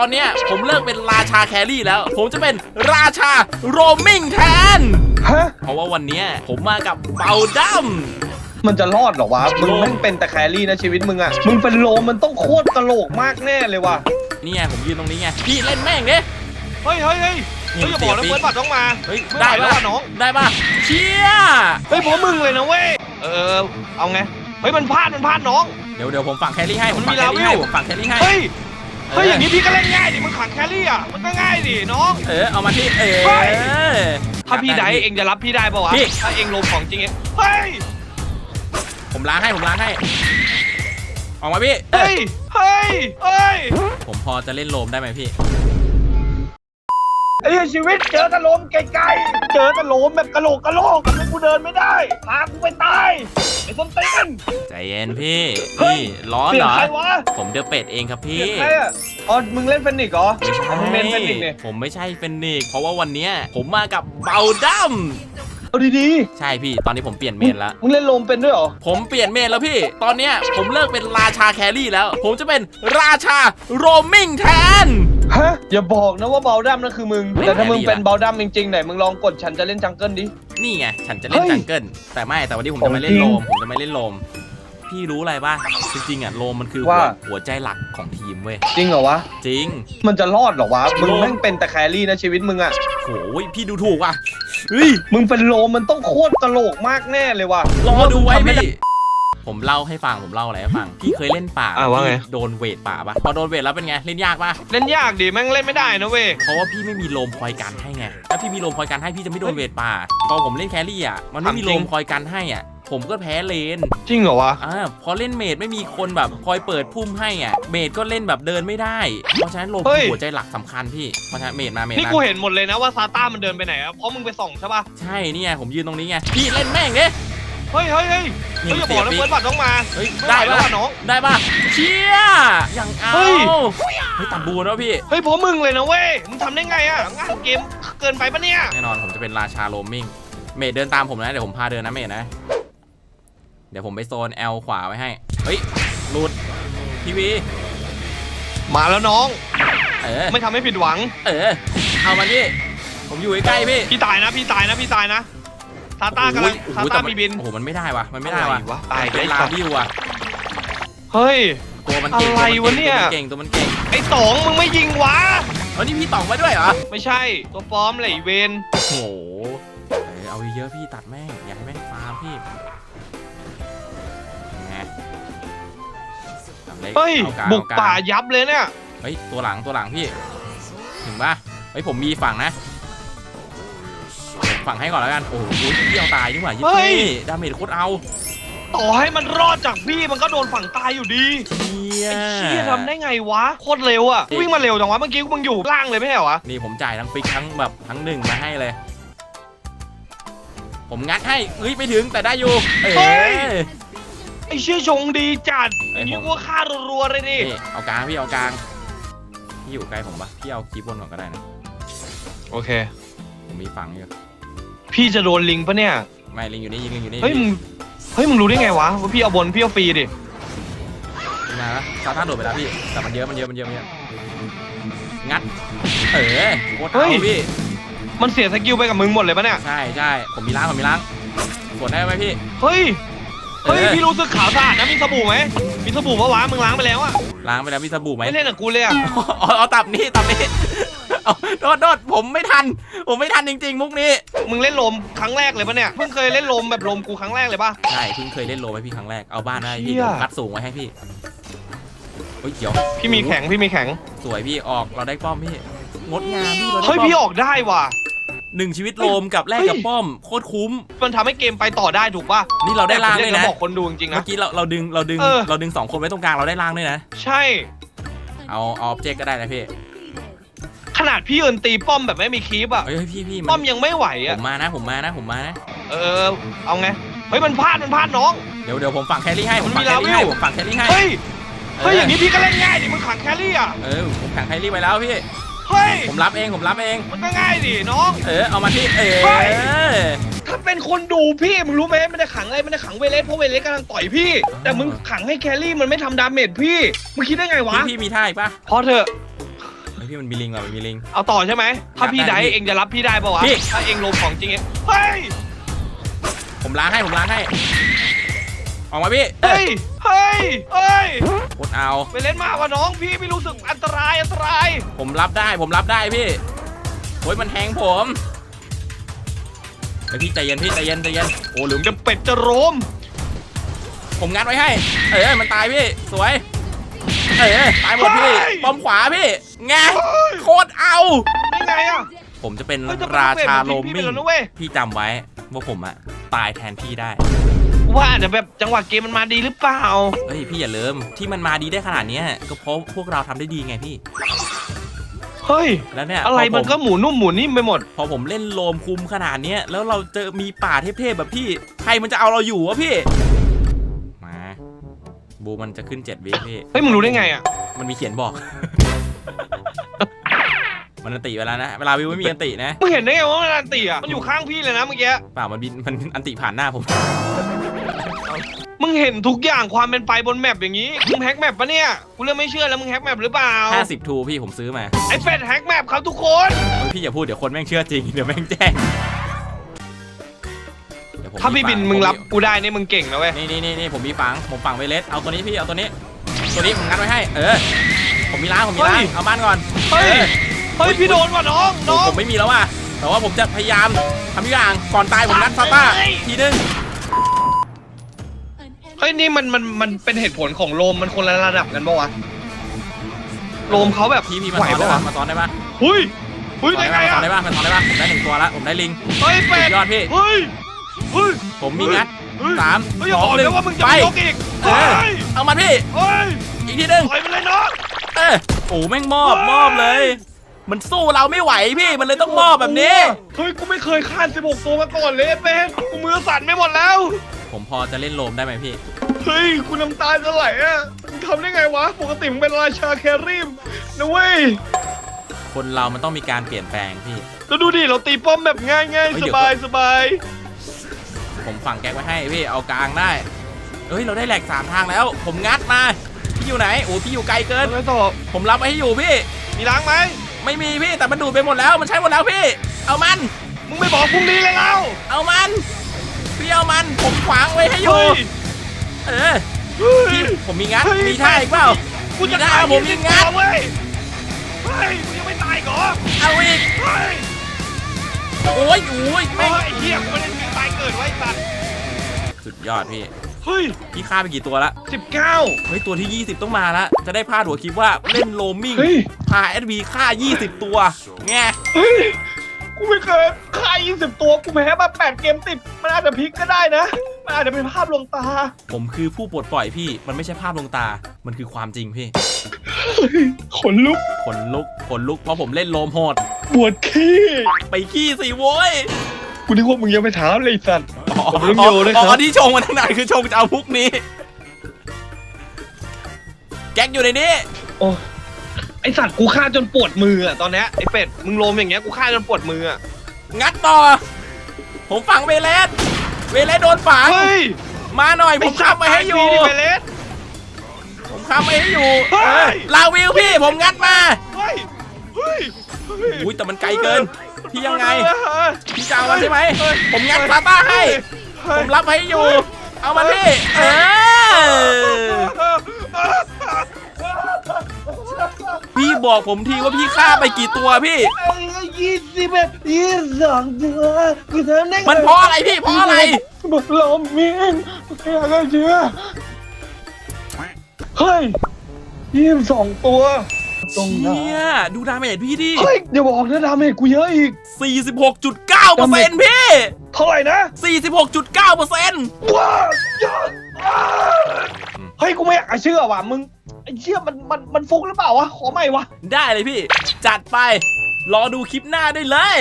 ตอนเนี้ยผมเลิกเป็นราชาแครี่แล้ว ผมจะเป็นราชาโรมมิงแทน ฮะ เพราะว่าวันเนี้ยผมมากับเบาดัมมันจะรอดเหรอวะ มึงโลมแม่งเป็นแต่แครี่นะชีวิตมึงอะมึงเป็นโลมมันต้องโคตรตลกมากแน่เลยว่ะเนี่ยผมยืนตรงนี้ไง พี่เล่นแม่งเด้เฮ้ยเฮ้ยเฮ้ยนี่เฮ้ยอย่าบอกนะเสียปีเฟิร์สบัตรต้องมาเฮ้ยไม่ได้ไหวแล้วปะว่ะน้อง ได้ปะเชี่ยเฮ้ยผมมึงเลยนะเว้ย เออ เอาไง เฮ้ยมันพลาดมันพลาดน้อง เดี๋ยวเดี๋ยวผมฝังแครี่ให้ ผมมันฝัมีงแครี่ให้ลาวิวผมฝังแครี่ให้ เฮ้ย เฮ้ยเอออย่างนี้พี่ก็เล่นง่ายดิมึงขังแครี่อะมันก็ง่ายดิน้อง เออเอามาที่เออ เฮ้ย ถ้าพี่ได้พี่เองจะรับพี่ได้ปะวะพี่ ถ้าเองลงของจริงเองเฮ้ยผมล้างให้ผมล้างให้ ออกมาพี่เฮ้ยเฮ้ยเฮ้ยผมพอจะเล่นโลมได้ไหมพี่ ไอ้ชีวิตเจอตะโลมไกลๆ เจอตะโลมแบบกะโหลกกะโหลกแล้วกูเดินไม่ได้พากูไปตายไอ้ส้นตีน ใจเย็นพี่เฮ้ยพี่ร้อนเสีเหยรงอใครวะ ผมเดอะเป็ดเองครับพี่เสียงใครอะอ๋อมึงเล่นเฟนิกซ์เหรอไม่ใช่อ๋อมึงเล่นเฟนิกซ์เนี่ยผมไม่ใช่เฟนิกซ์เพราะว่าวันเนี้ยผมมากับเบาดัมเอาดีใช่พี่ ตอนนี้ผมเปลี่ยนๆเมนแล้วมึงเล่นโลมเป็นด้วยเหรอผมเปลี่ยนเมนแล้วพี่ ตอนเนี้ยผมเลิกเป็นราชาแครี่แล้ว ผมจะเป็นราชาโรมมิงแทน ฮะอย่าบอกนะว่าเบลดัมนั่นคือมึงเล่นแต่ถ้ามึงแครี่เป็นอะเบลดัมจริงๆไหนมึงลองกดฉันจะเล่นจังเกิลดิ นี่ไง ฉันจะเล่นเฮ้ยจังเกิลแต่ไม่แต่วันนี้ผมของจะไม่เล่นจริงโลมผมจะไม่เล่นโลม พี่รู้อะไรป่ะ จริงๆอะโลมมันคือหัวว่า หัวใจหลักของทีมเว้ย จริงเหรอวะ จริง มันจะรอดเหรอวะ มึงโลมแม่งเป็นแต่แครี่นะชีวิตมึงอะโอ้ยพี่ดูถูกว่ะเฮ้ย มึงเป็นโลมมันต้องโคตรตลกมากแน่เลยว่ะรอดูไว้มึงทำม่พี่ ผมเล่าให้ฟังผมเล่าอะไรให้ฟังพี่เคยเล่นป่าอะว่าไง พี่โดนเวทป่าปะพอโดนเวทแล้วเป็นไงเล่นยากปะเล่นยากดิแม่งเล่นไม่ได้นะเว้ย เพราะว่าพี่ไม่มีโลมคอยกันให้ไงถ้าพี่มีโลมคอยกันให้พี่จะไม่โดนเวทป่าพอผมเล่นแครี่อะมันไม่มีถามจโลริงมคอยกันให้อะ ผมก็แพ้เลน จริงเหรอวะ อ่าพอเล่นเมดไม่มีคนแบบคอยเปิดพุ่มให้อะ เมดก็เล่นแบบเดินไม่ได้ เพราะฉะนั้นโลมเฮ้คือยหัวใจหลักสำคัญพี่ เพราะฉะนั้นเมดมาเมดนี่มากูเห็นหมดเลยนะว่าซาต้ามันเดินไปไหนอะเพราะมึงไปส่องใช่ปะใช่เนี่ยผมยืนตรงนี้ไง พี่เล่นแม่งเด้ เฮ้ยเฮ้ยเฮ้ยนี่เฮ้ยอย่าบอกนะเสียปีเฟิร์สบัตรต้องมาเฮ้ยไม่ได้ไหวแล้วปะว่ะน้องได้ปะเชี่ยยังเอาเฮ้ยเฮ้ยตัดบูนะพี่เฮ้ยผมมึงเลยนะเว้ยมึงทำได้ไงอะงานเกมเกินไปปะเนี่ยแน่นอนผมจะเป็นราชาโรมมิ่งเมดเดินตามผมนะเดี๋ยวผมพาเดินนะเมดนะ เดี๋ยวผมไปโซน L ขวาไว้ให้เฮ้ยหลุดทีวีมาแล้วน้องเออไม่ทำให้ผิดหวัง เออเอามาดิผมอยู่ใกล้ๆพี่พี่ตายนะพี่ตายนะพี่ตายนะ ซาต้ากำลังโอ้โหซาแต่ต้ามันมีบิน โอ้โหมันไม่ได้วะมันไม่ได้วะอะไรวะตายเป็นได้ลาสัตว์ บิวอะเฮ้ย ตัวมันเก่งอะไรวะเนี่ย ตัวมันเก่งตัวมันเก่งไอ้ต๋องมึงไม่ยิงวะเฮ้ยนี่พี่ต่องมาด้วยเหรอไม่ใช่ ตัวปลอมเลยไอ้เวน โอ้โหเออเอาเยอะๆพี่ตัดแม่งอย่าให้แม่งฟาร์มพี่ไงตัดล็กเฮ้ย อลงบุกเอลง ป่ายับเลยเนี่ย เฮ้ย ตัวหลังตัวหลังพี่ ถึงป่ะเฮ้ย ผมมีฝั่งนะผม ฝั่งให้ก่อนแล้วกัน โอ้โหพี่เอาตายดีกว่ายิ่เฮ้ยดาเมจโคตรเอาต่อให้มันรอดจากพี่มันก็โดนฝั่งตายอยู่ดีเชี่ย ไอ้เชี่ยทำได้ไงวะโคตรเร็วอะวิ่งมาเร็วจังวะเมื่อกี้มึงอยู่ล่างเลยไม่ใช่เหรอวะนี่ผมจ่ายทั้งฟิกทั้งแบบทั้งหนึ่งมาให้เลย ผมงัดให้เฮ้ยไม่ถึงแต่ได้อยู่ เอ้ย ไอ้เชี่ยชงดีจัดไอ้อย่างนี้ผมกูว่าฆ่ารัวๆเลยดินี่เอากลางพี่เอากลางพี่อยู่ใกล้ผมปะพี่เอาคีบบนก่อนก็ได้นะ โอเคผมมีฝั่งอยู่ พี่จะโดนลิงปะเนี่ย ไม่ลิงอยู่นี่ยิงลิงอยู่นี่เฮ้ยมึงเฮ้ยมึงรู้ได้ไงวะว่าพี่เอาบนพี่เอาฟรีดิพี่มาแล้วซาต้าโดดไปแล้วพี่แต่มันเยอะมันเยอะมันเยอะมันเยอะงัดเออโคตรเอาพี่มันเสียสกิลไปกับมึงหมดเลยปะเนี่ยใช่ใช่ผมมีล้างผมมีล้างกดได้ไหมพี่เฮ้ยเฮ้ยเออพี่รู้สึกขาวสะอาดนะมีสบู่ไหมมีสบู่ปะวะมึงล้างไปแล้วอะล้างไปแล้วมีสบู่ไหมไม่เล่นกับกูเลยอะเอาเอาตับนี้ตับนี้ เอาโดดโดดผมไม่ทัน ผมไม่ทันจริง ๆ มุกนี้ มึงเล่นโลมครั้งแรกเลยปะเนี่ย เพิ่งเคยเล่นโลมแบบโลมกูครั้งแรกเลยปะใช่เพิ่งเคยเล่นโลไว้พี่ครั้งแรก เอาบ้านได้เชี่พี่ย เดี๋ยวคัดสูงไว้ให้พี่เฮ้ยเดี๋ยวพี่มีแข็งพี่มีแข็ง สวยพี่ออกเราได้ป้อมพี่งดงามพี่เราได้เฮ้ยป้อมพี่ออกได้ว่ะ หนึ่งชีวิตโลมกับแลกกับเฮ้ยป้อมโคตรคุ้ม มันทำให้เกมไปต่อได้ถูกป่ะนี่เราได้ล่างแต่ด้วยผมอนะกจบอกคนดูจริงๆเมื่นะอกี้เราเราดึงเราดึงเออ เราดึงสองคนไว้ตรงกลางเราได้ล่างด้วยนะ ใช่ เอาเอาออบเจกก็ได้นะพี่ ขนาดพี่เอินตีป้อมแบบไม่มีคีปอะเฮ้ยเฮ้ยพี่พี่ป้อมยังไม่ไหวผอะมมานะผมมานะผมมานะ เออเอาไงเฮ้ยมันพลาดมันพลาดน้อง เดี๋ยวเดี๋ยวผมฝังแครี่ให้ผมมันฝัมีงแครี่ให้ลาวิวผมฝังแครี่ให้เฮ้ยเฮ้ยเอออย่างนี้พี่ก็เล่นง่ายดิมึงขังแครี่อะเออผมขังแครี่ไว้แล้วพี่ เฮ้ยผมรับเองผมรับเอง มันก็ง่ายดิน้อง เออเอามาที่เอเฮ้ยอถ้าเป็นคนดูพี่มึงรู้ไหมไม่ได้ขังอะไรไม่ได้ขังเวเลสเพราะเวเลสกำลังต่อยพี่ แต่มึงขังให้แครี่มันไม่ทำดาเมจพี่มึงคิดได้ไงวะพี่พี่มีท่าอีกปะพอเถอะ ฮ้ยพี่มันมีลิงว่ะมันมีลิง เอาต่อใช่ไหม ถ้าพี่ได้ได้พี่เองจะรับพี่ได้ปะวะ พี่ ถ้าเองลมของจริงเองเฮ้ย ผมล้างให้ผมล้างให้ ออกมาพี่เฮ้ย เฮ้ย เฮ้ย กดเอา ไปเล่นมากกว่าน้องพี่ไม่รู้สึกอันตรายอันตราย ผมรับได้ผมรับได้พี่โอ้ยมันแทงผมเฮ้ยพี่ใจเย็นพี่ใจเย็นใจเย็นโอ้ลืมจะเป็ดจะโรมผมงัดไว้ให้ เออมันตายพี่สวย เออตายหมดพี่ป้อมขวาพี่ไงโคตรเอา นี่ไงอะผมจะเป็นราชาโลพี่มิไปงพี่จำไว้ว่าผมอะตายแทนพี่ได้ ว่าอาจจะแบบจังหวะเกมมันมาดีหรือเปล่า เฮ้ยพี่อย่าลืมที่มันมาดีได้ขนาดเนี้ยก็เพราะพวกเราทำได้ดีไงพี่ เฮ้ย แล้วเนี่ยอะไรพผมันก็หมุนนุ่มหมุนนิ่มไปหมด พอผมเล่นโลมคุมขนาดเนี้ยแล้วเราเจอมีป่าเทพๆแบบพี่ใครมันจะเอาเราอยู่วะพี่ บูมันจะขึ้นเจ็ดวิพี่ เฮ้ยมึงรู้ได้ไงอะ มันมีเขียนบอก มันอันติไปแล้วนะ เวลาวิวไม่มีอันตินะ มึงเห็นได้ไงว่ามันอันตีอะ มันอยู่ข้างพี่เลยนะเมื่อกี้ เปล่ามันบินมันอันติผ่านหน้าผม มึงเห็นทุกอย่างความเป็นไปบนแมปอย่างนี้ มึงแฮกแมปปะเนี่ย กูเริ่มไม่เชื่อแล้วมึงแฮกแมปหรือเปล่า 50ทูพี่ผมซื้อมา ไอ้เป็ดแฮกแมปครับทุกคนเฮ้ยพี่อย่าพูดเดี๋ยวคนแม่งเชื่อจริง เดี๋ยวแม่งแจ้งเดี๋ยว ผมถ้าพี่บินฝัมึงรับผกูได้นี่มึงเก่งนะเว้ยนี่นี่นี่นี่ผมมีฝังผมฝังไวเลสเอาตัวนี้พี่เอาตัวนี้ ตัวนี้ผมงัดไว้ให้ เออ ผมมีล้างผมมีล้างเอาบ้านก่อนเฮ้ยออเฮ้ยพี่โดนว่ะน้องผมน้องผมไม่มีแล้วว่ะแต่ว่าผมจะพยายามทำทุกอย่างก่อนตายผมงัดซาต้าเฮ้ยทีนึงเฮ้ยนี่มันมันมันเป็นเหตุผลของโลมมันคนละระดับกันปะวะโลมเขาแบบพี่พี่มาไหวซ้อนได้ปะปะวะมาซ้อนได้ปะเฮ้ยเฮ้ยซ้อนได้ได้ไงปะอะมาซ้อนได้ปะมาซ้อนได้ปะผมได้หนึ่งตัวแล้วผมได้ลิงเฮ้ยเป็ดสุดยอดพี่เฮ้ย เฮ้ยผมมีงัดเฮ้ยสามเฮ้ยอย่าสบอองกหนึ่นะงว่ามึงจะไปไม่ยกอีกเอเฮ้อยเอามันพี่ เฮ้ยอีกทีนึงถอยไปเลยน้อง เออโอ้แม่งมอบเฮ้ย มอบเลย มันสู้เราไม่ไหวพี่มันเลยต้องมอบแบบนี้ เฮ้ยกูไม่เคยฆ่า16 ตัวมาก่อนเลยเป็ดกูมือสั่นไม่หมดแล้ว ผมพอจะเล่นโลมได้ไหมพี่ เฮ้ยกูน้ำตาจะไหลอะมึงทำได้ไงวะ ปกติมึงเป็นราชาแครี่นะเว้ย คนเรามันต้องมีการเปลี่ยนแปลงพี่ แล้วดูดิเราตีป้อมแบบง่ายง่ายเฮ้ยสเดี๋ยวบายสบาย ผมฝังแก๊กไว้ให้พี่เอากลางได้เฮ้ยเราได้แหลกสามทางแล้ว ผมงัดมาพี่อยู่ไหนโอ้พี่อยู่ไกลเกินแล้วไงต่อผมรับไว้ให้อยู่พี่ มีล้างไหมไม่มีพี่แต่มันดูดไปหมดแล้วมันใช้หมดแล้วพี่ เอามันมึงไม่บอกพรุ่งนี้เลยแล้วเอามันพี่เอามันผมขวางไว้ให้อยู่เฮ้ยเออเฮ้ยพี่ผมมีงัดเฮ้ยมีท่าอีกเปล่ากูจะมีท่าตายผมมีงัดเว้ยเฮ้ยมึงยังไม่ตายเหรอเอาอีกเฮ้ยโอ้ยโอ้ยเฮ้แม่งยไอ้เหี้ยกูไม่ได้มีตายเกิดไว้สัตว์สุดยอดพี่ เฮ้ย พี่ฆ่าไปกี่ตัวละ 19 เฮ้ย ตัวที่ 20 ต้องมาแล้วจะได้พาดหัวคลิปว่าเล่นโลมิ่งเฮ้ย พาแอดวีฆ่า 20 ตัวไงเฮ้ย กูไม่เคยฆ่า20 ตัว กูแพ้มา8เกมติด มันอาจจะพลิกก็ได้นะ มันอาจจะเป็นภาพลวงตา ผมคือผู้ปลดปล่อยพี่ มันไม่ใช่ภาพลวงตา มันคือความจริงพี่ ขนลุกขนลุก ขนลุก เพราะผมเล่นโลมโหด ปวดขี้ ไปขี้สิโว้ย กูนึกว่ามึงยังไม่ถามเลยไอ้สัตว์อ๋อผมต้องโยนด้วยครับ อ๋อที่ชงมาตั้งนานคือชงจะเอาพุกนี้ แก๊กอยู่ในนี้ โอ้ไอสัตว์กูฆ่าจนปวดมืออะตอนเนี้ยไอเป็ดมึงโลมอย่างเงี้ยกูฆ่าจนปวดมืออะงัดต่อ ผมฝังเวเลสเวเลสโดนฝัง เฮ้ยมาหน่อยผมค้ำไว้ให้อยู่ ไอ้สัตว์ตาฟรีดิเวเลส ผมค้ำไว้ให้อยู่เฮ้ยเออลาวิวพี่ผมงัดมา เฮ้ยเฮ้ยเฮ้ย อุ้ยแต่มันไกลเกิน พี่ยังไงเฮ้ยพี่จะเอามันใช่ไหมเฮ้ยผมงัดซาต้าให้เฮ้ยผมรับให้อยู่ เอามันพี่ เออ พี่บอกผมทีว่าพี่ฆ่าไปกี่ตัวพี่ ยี่สิบเอ็ดยี่สิบสองตัวกูทำได้ไงมันเพราะอะไรพี่เพราะอะไร บอกลมมินไม่อยากจะเชื่อเฮ้ยยี่สิบสองตัว ตรงนั้เชี่ยดูดาเมจพี่ดิ เฮ้ยอย่าบอกนะดาเมจกูเยอะอีก 46.9เปอร์เซ็นต์พี่เท่าไหร่นะ 46.9เปอร์เซ็นต์ว้าวยอดว้าวเฮ้ยกูไม่อยากจะเชื่อว่ะมึงไอ้เชื่อมันมันมันฟุกหรือเปล่าวะขอใหม่วะ ได้เลยพี่ จัดไป รอดูคลิปหน้าได้เลย